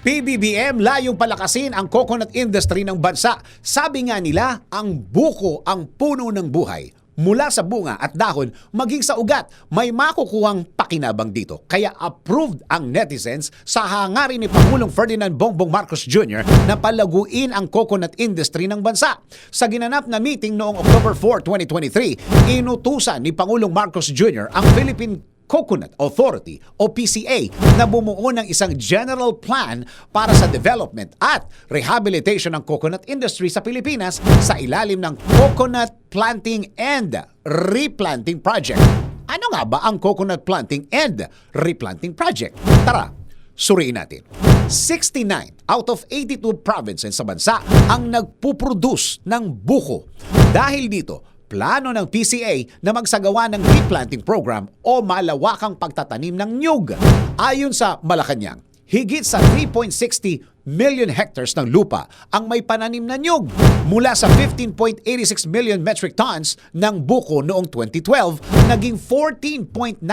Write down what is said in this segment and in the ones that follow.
PBBM layong palakasin ang coconut industry ng bansa. Sabi nga nila, ang buko ang puno ng buhay. Mula sa bunga at dahon, maging sa ugat, may makukuhang pakinabang dito. Kaya approved ang netizens sa hangarin ni Pangulong Ferdinand Bongbong Marcos Jr. na palaguin ang coconut industry ng bansa. Sa ginanap na meeting noong October 4, 2023, inutusan ni Pangulong Marcos Jr. ang Philippine Coconut Authority o PCA na bumuo ng isang general plan para sa development at rehabilitation ng coconut industry sa Pilipinas sa ilalim ng Coconut Planting and Replanting Project. Ano nga ba ang Coconut Planting and Replanting Project? Tara, suriin natin. 69 out of 82 provinces sa bansa ang nagpuproduce ng buko. Dahil dito, plano ng PCA na magsagawa ng replanting program o malawakang pagtatanim ng nyug. Ayon sa Malacanang, higit sa 3.60 million hectares ng lupa ang may pananim na nyug mula sa 15.86 million metric tons ng buko noong 2012 naging 14.93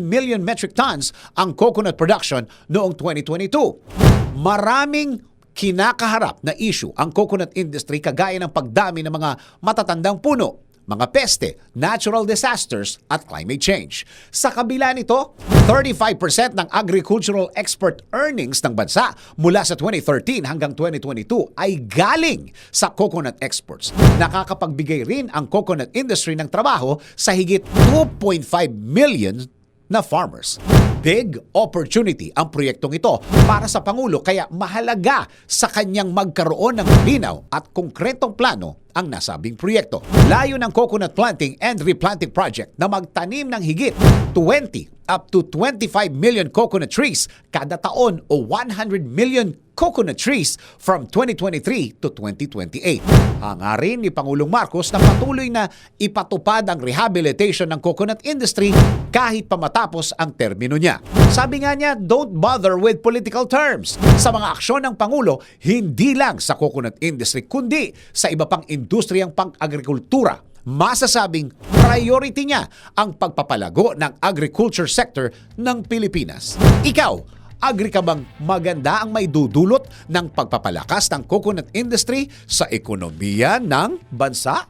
million metric tons ang coconut production noong 2022 maraming kinakaharap na issue ang coconut industry kagaya ng pagdami ng mga matatandang puno mga peste, natural disasters at climate change. Sa kabila nito, 35% ng agricultural export earnings ng bansa mula sa 2013 hanggang 2022 ay galing sa coconut exports. Nakakapagbigay rin ang coconut industry ng trabaho sa higit 2.5 million na farmers. Big opportunity ang proyektong ito para sa Pangulo kaya mahalaga sa kanyang magkaroon ng linaw at konkretong plano ang nasabing proyekto. Layo ng Coconut Planting and Replanting Project na magtanim ng higit 20 up to 25 million coconut trees kada taon o 100 million coconut trees from 2023 to 2028. Hangarin ni Pangulong Marcos na patuloy na ipatupad ang rehabilitation ng coconut industry kahit pa matapos ang termino niya. Sabi nga niya, don't bother with political terms. Sa mga aksyon ng Pangulo, hindi lang sa coconut industry kundi sa iba pang industriyang pang-agrikultura masasabing priority niya ang pagpapalago ng agriculture sector ng Pilipinas. Ikaw, agri ka bang maganda ang may dudulot ng pagpapalakas ng coconut industry sa ekonomiya ng bansa?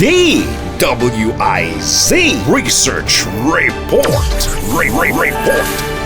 DWIZ Research Report. Re- Re- Report.